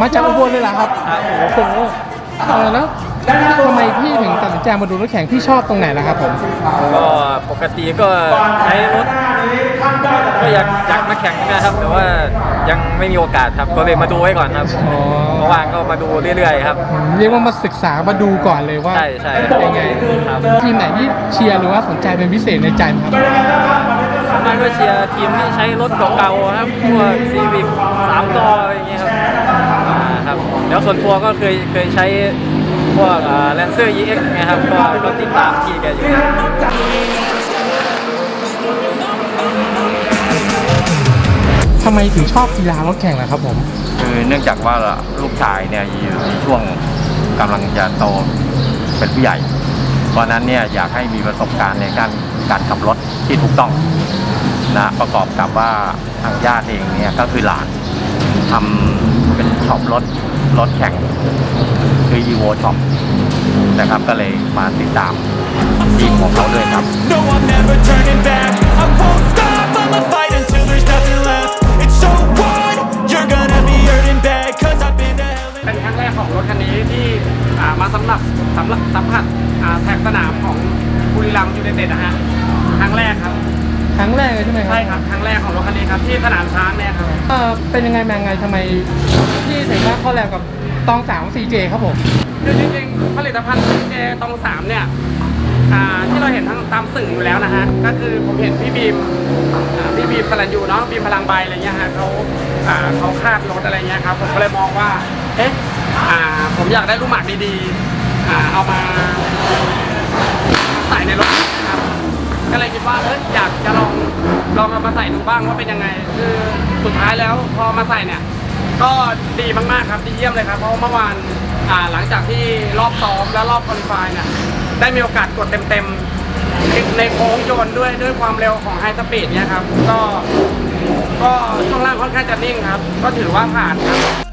มาจากอุบลเลยเหรอครับโอ้โหเออแล้วทำไมพี่ถึงตัดสินใจมาดูรถแข่งพี่ชอบตรงไหนล่ะครับผมก็ปกติก็ใช้รถก็อยากอยากมาแข่งนะครับ แต่ว่ายังไม่มีโอกาสครับก็เลยมาดูไว้ก่อนครับอ๋อเพราะว่างก็มาดูเรื่อยๆครับ เรียกว่ามาศึกษามาดูก่อนเลยว่าใช่ใช่เป็นยังไงครับทีมไหนที่เชียร์หรือว่าสนใจเป็นพิเศษในใจไหมครับส่วนมากก็เชียร์ทีมที่ใช้รถเก่าๆครับพวกซีวิกสามต่ออะไรอย่างเงี้ยครับอ่า ครับแล้วส่วนตัวก็เคยเคยใช้พวกแลนเซอร์ EX เนะครับก็ก็ติดตามพี่แกอยู่ทำไมถึงชอบกีฬารถแข่งล่ะครับผมคือเนื่องจากว่าลูกชายเนี่ยอยู่ในช่วงกำลังจะโตเป็นผู้ใหญ่เพราะฉะนั้นเนี่ยอยากให้มีประสบการณ์ในการการขับรถที่ถูกต้องนะประกอบกับว่าทางญาติเองเนี่ยก็คือหลานทำเป็น ช็อปรถรถแข่งคือ evo shop นะครับก็เลยมาติดตามทีมของเขาด้วยครับ No, I'm never turning back. I won't stop. I'ma fight until there's nothing left. It's so what? You're gonna be hurting bad. Cause I've been to hell. เป็นครั้งแรกของรถคันนี้ที่อ่ามาสำหรับสำหรับสัมผัสอ่าแท็กสนามของบุรีรัมย์ยูไนเต็ดนะฮะครั้งแรกครับ ครั้งแรกเลยใช่ไหมครับใช่ครับครั้งแรกของรถคันนี้ครับที่สนามช้างเนี่ยครับเออเป็นยังไงมายังไงทำไมพี่ถึงมาเข้าแลวกับตองสาว CJ ครับผม คือจริงๆผลิตภัณฑ์เจตองสามเนี่ยอ่าที่เราเห็นทั้งตามสื่ออยู่แล้วนะฮะก็คือผมเห็นพี่บีมอ่าพี่บีมสลันยูเนาะบีมพลังใบอะไรเงี้ยฮะเขาอ่าเขาคาดรถอะไรเงี้ยครับผมก็เลยมองว่าเอ๊ะอ่าผมอยากได้ลูกหมากดีๆอ่าเอามา ก็เลยคิดว่าเอออยากจะลองลองเอามาใส่ดูบ้างว่าเป็นยังไง คือสุดท้ายแล้วพอมาใส่เนี่ย ก็ดีมากๆครับดีเยี่ยมเลยครับ เพราะเมื่อวานอ่าหลังจากที่รอบซ้อมและรอบคอลิฟายเนี่ยได้มีโอกาสกดเต็มๆในโค้งโยนด้วยด้วยความเร็วของไฮสปีดเนี่ยครับก็ก็ช่วงล่างค่อนข้างจะนิ่งครับ ก็ถือว่าผ่านครับ